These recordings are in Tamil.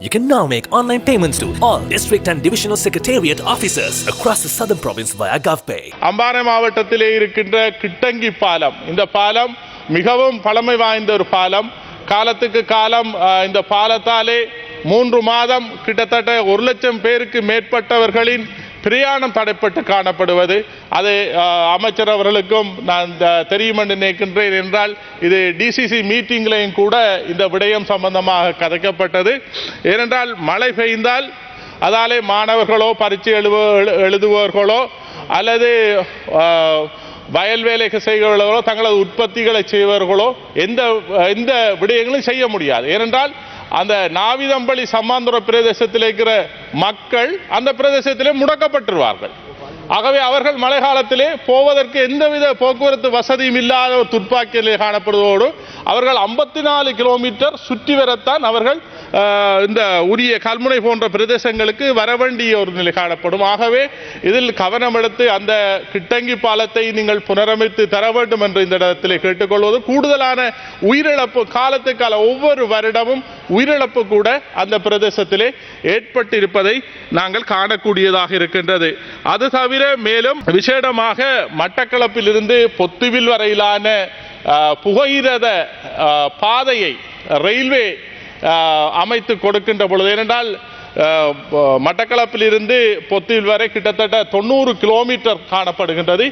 You can now make online payments to all district and divisional secretariat officers across the southern province via GovPay. Ampara மாவட்டத்திலே இருக்கின்ற கிட்டங்கி பாலம் இந்த பாலம் மிகவும் பழமை வாய்ந்த ஒரு பாலம் காலத்துக்கு காலம் இந்த பாலத்தாலே மூன்று மாதம் கிட்டத்தட்ட ஒரு லட்சம் பேருக்கு மேற்பட்டவர்களின் பிரயாணம் தடைப்பட்டு காணப்படுவது. அது அமைச்சர் அவர்களுக்கும் நான் தெரியும் என்று நினைக்கின்றேன் என்றால் இது டிசிசி மீட்டிங்லையும் கூட இந்த விடயம் சம்பந்தமாக கதைக்கப்பட்டது. ஏனென்றால் மழை பெய்ந்தால் அதாலே மாணவர்களோ பரீட்சை எழுவ எழுதுபவர்களோ அல்லது வயல் வேலை செய்கிறவர்களோ தங்களது உற்பத்திகளை செய்வர்களோ எந்த எந்த விடயங்களும் செய்ய முடியாது. ஏனென்றால் அந்த நாவிதம்பள்ளி சம்மாந்துர பிரதேசத்தில் இருக்கிற மக்கள் அந்த பிரதேசத்திலே முடக்கப்பட்டுருவார்கள். ஆகவே அவர்கள் மழை காலத்திலே போவதற்கு எந்தவித போக்குவரத்து வசதியும் இல்லாத ஒரு துப்பாக்கியிலே காணப்படுவதோடு அவர்கள் ஐம்பத்தி நாலு கிலோமீட்டர் சுற்றி வரத்தான் அவர்கள் இந்த உரிய கல்முனை போன்ற பிரதேசங்களுக்கு வர வேண்டிய ஒரு நிலை காணப்படும். ஆகவே இதில் கவனம் எடுத்து அந்த கிட்டங்கி பாலத்தை நீங்கள் புனரமைத்து தர வேண்டும் என்று இந்த இடத்தில் கேட்டுக்கொள்வது. கூடுதலான உயிரிழப்பு காலத்துக்கால ஒவ்வொரு வருடமும் உயிரிழப்பு கூட அந்த பிரதேசத்திலே ஏற்பட்டிருப்பதை நாங்கள் காணக்கூடியதாக இருக்கின்றது. அது தவிர மேலும் விசேடமாக மட்டக்களப்பிலிருந்து பொத்துவில் வரையிலான புகையிரத பாதையை ரயில்வே அமைத்து கொடுக்கின்ற பொழுது ஏனென்றால் மட்டக்களப்பிலிருந்து பொத்தில் வரை கிட்டத்தட்ட தொண்ணூறு கிலோமீட்டர் காணப்படுகின்றது.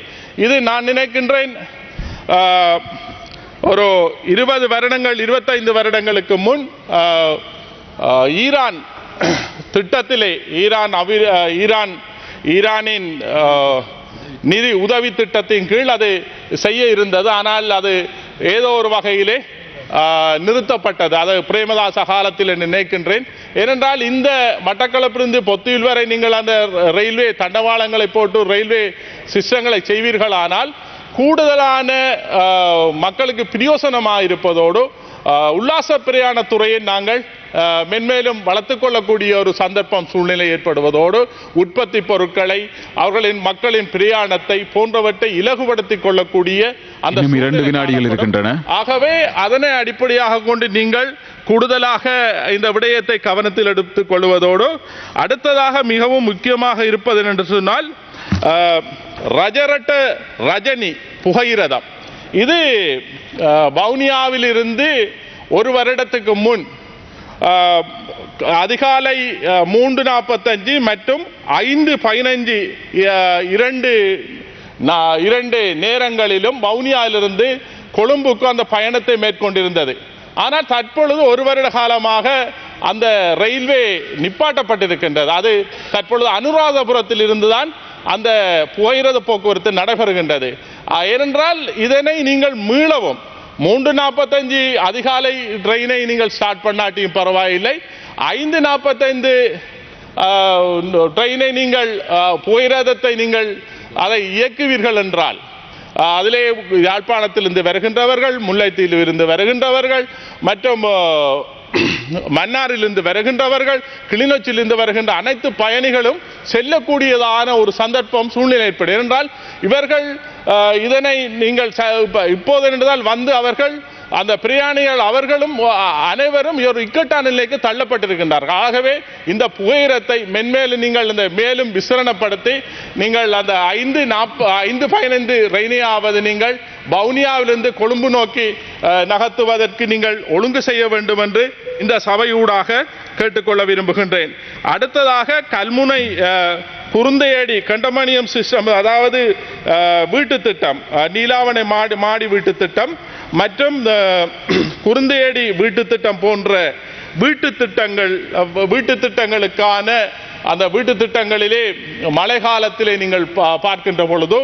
இது நான் நினைக்கின்றேன் ஒரு இருபது வருடங்கள் இருபத்தைந்து வருடங்களுக்கு முன் ஈரான் திட்டத்திலே ஈரான் அவி ஈரான் ஈரானின் நிதி உதவி திட்டத்தின் கீழ் அது செய்ய இருந்தது. ஆனால் அது ஏதோ ஒரு வகையிலே நிறுத்தப்பட்டது. அதை பிரேமதாச காலத்தில் நினைக்கின்றேன். ஏனென்றால் இந்த மட்டக்களப்பிலிருந்து பொத்தியில் வரை நீங்கள் அந்த ரயில்வே தண்டவாளங்களை போட்டு ரயில்வே சிஸ்டங்களை செய்வீர்களானால் கூடுதலான மக்களுக்கு பிரயோசனமாக இருப்பதோடு உல்லாச பிரயாணத்துறையை நாங்கள் ஆஹ், மென்மேலும் வளர்த்துக் கொள்ளக்கூடிய ஒரு சந்தர்ப்பம் சூழ்நிலை ஏற்படுவதோடு உற்பத்தி பொருட்களை அவர்களின் மக்களின் பிரயாணத்தை போன்றவற்றை இலகுபடுத்திக் கொள்ளக்கூடிய அந்த இரண்டு வினாடிகள். இருக்கின்றன. ஆகவே அதனை அடிப்படையாக கொண்டு நீங்கள் கூடுதலாக இந்த விடயத்தை கவனத்தில் எடுத்துக் கொள்வதோடு அடுத்ததாக மிகவும் முக்கியமாக இருப்பது என்று சொன்னால் ரஜரட்ட ரஜினி புகையிரதம் இது வவுனியாவிலிருந்து ஒரு வருடத்துக்கு முன் அதிகாலை மூன்று நாற்பத்தஞ்சு மற்றும் ஐந்து பதினஞ்சு இரண்டு நா- இரண்டு நேரங்களிலும் வவுனியாவிலிருந்து கொழும்புக்கு அந்த பயணத்தை மேற்கொண்டிருந்தது. ஆனால் தற்பொழுது ஒரு வருட காலமாக அந்த ரயில்வே நிப்பாட்டப்பட்டிருக்கின்றது. அது தற்பொழுது அனுராதபுரத்தில் இருந்துதான் அந்த புகையிரத போக்குவரத்து நடைபெறுகின்றது. ஏனென்றால் இதனை நீங்கள் மீளவும். மூன்று நாற்பத்தஞ்சு அதிகாலை ட்ரெயினை நீங்கள் ஸ்டார்ட் பண்ணாட்டியும் பரவாயில்லை. ஐந்து நாற்பத்தைந்து ட்ரெயினை நீங்கள் ஆஹ், நீங்கள் அதை இயக்குவீர்கள் என்றால் அதிலே யாழ்ப்பாணத்திலிருந்து வருகின்றவர்கள் முல்லைத்தீவில் இருந்து வருகின்றவர்கள் மற்றும் மன்னாரிலிருந்து வருகின்றவர்கள் கிளிநொச்சியிலிருந்து வருகின்ற அனைத்து பயணிகளும் செல்லக்கூடியதான ஒரு சந்தர்ப்பம் சூழ்நிலை ஏற்படும் என்றால் இவர்கள் இதனை நீங்கள் ச- இப்போது என்றால் வந்து அவர்கள் அந்த பிரயாணிகள் அவர்களும் அனைவரும் ஒரு இக்கட்டான நிலைக்கு தள்ளப்பட்டிருக்கின்றார்கள். ஆகவே இந்த புகையிரத்தை மென்மேலும் நீங்கள் இந்த மேலும் விசரணப்படுத்தி நீங்கள் அந்த ஐந்து நாற்ப ஐந்து பதினைந்து ரெய்னியாவது நீங்கள் வவுனியாவிலிருந்து கொழும்பு நோக்கி நகர்த்துவதற்கு நீங்கள் ஒழுங்கு செய்ய வேண்டும் என்று இந்த சபையூடாக கேட்டுக்கொள்ள விரும்புகின்றேன். அடுத்ததாக கல்முனை குருந்தையடி கண்டமணியம் சிஸ்டம் அதாவது வீட்டு திட்டம் நீலாவணை மாடி மாடி வீட்டு திட்டம் மற்றும் குருந்தையடி வீட்டு திட்டம் போன்ற வீட்டு திட்டங்கள் வீட்டு திட்டங்களுக்கான அந்த வீட்டு திட்டங்களிலே மழை காலத்திலே நீங்கள் பா- பார்க்கின்ற பொழுது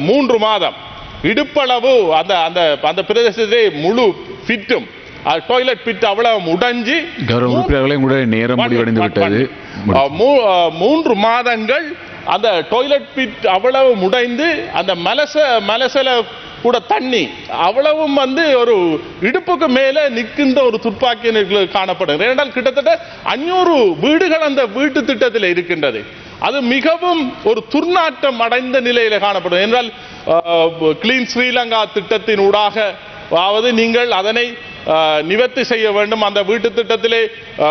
மூன்று மாதம் இடுப்பளவு அந்த அந்த அந்த பிரதேசத்திலே முழு ஃபிட்டும். டாய்லெட் பிட் அவ்வளவு உடைஞ்சு கௌரவ உறுப்பினர்களே உங்களுடைய நேரம் முடிவடைந்து விட்டது. மூன்று மாதங்கள் அந்த டாய்லெட் பிட் அவ்வளவு முடைந்து அந்த மலச மலசல கூட தண்ணி அவ்வளவும் வந்து ஒரு இடுப்புக்கு மேலே நிற்கின்ற ஒரு துப்பாக்கி காணப்படும். ஏனென்றால் கிட்டத்தட்ட அஞ்சூறு வீடுகள் அந்த வீட்டு திட்டத்தில் இருக்கின்றது. அது மிகவும் ஒரு துர்நாற்றம் அடைந்த நிலையில காணப்படும். என்றால் கிளீன் ஸ்ரீலங்கா திட்டத்தின் ஊடாக அதாவது நீங்கள் அதனை நிவர்த்தி செய்ய வேண்டும். அந்த வீட்டு திட்டத்திலே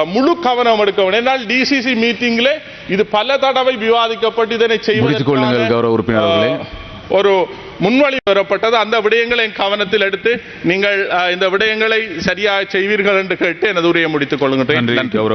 முழு கவனம் எடுக்க வேண்டும். என்றால் டிசிசி மீட்டிங்கிலே இது பல தடவை விவாதிக்கப்பட்டு இதனை கொள்ளுங்கள். அஹ், ஒரு முன்வழி வரப்பட்டது அந்த விடயங்களை கவனத்தில் எடுத்து நீங்கள் இந்த விடயங்களை சரியாக செய்வீர்கள் என்று கேட்டு எனது உரையை முடித்துக் கௌரவ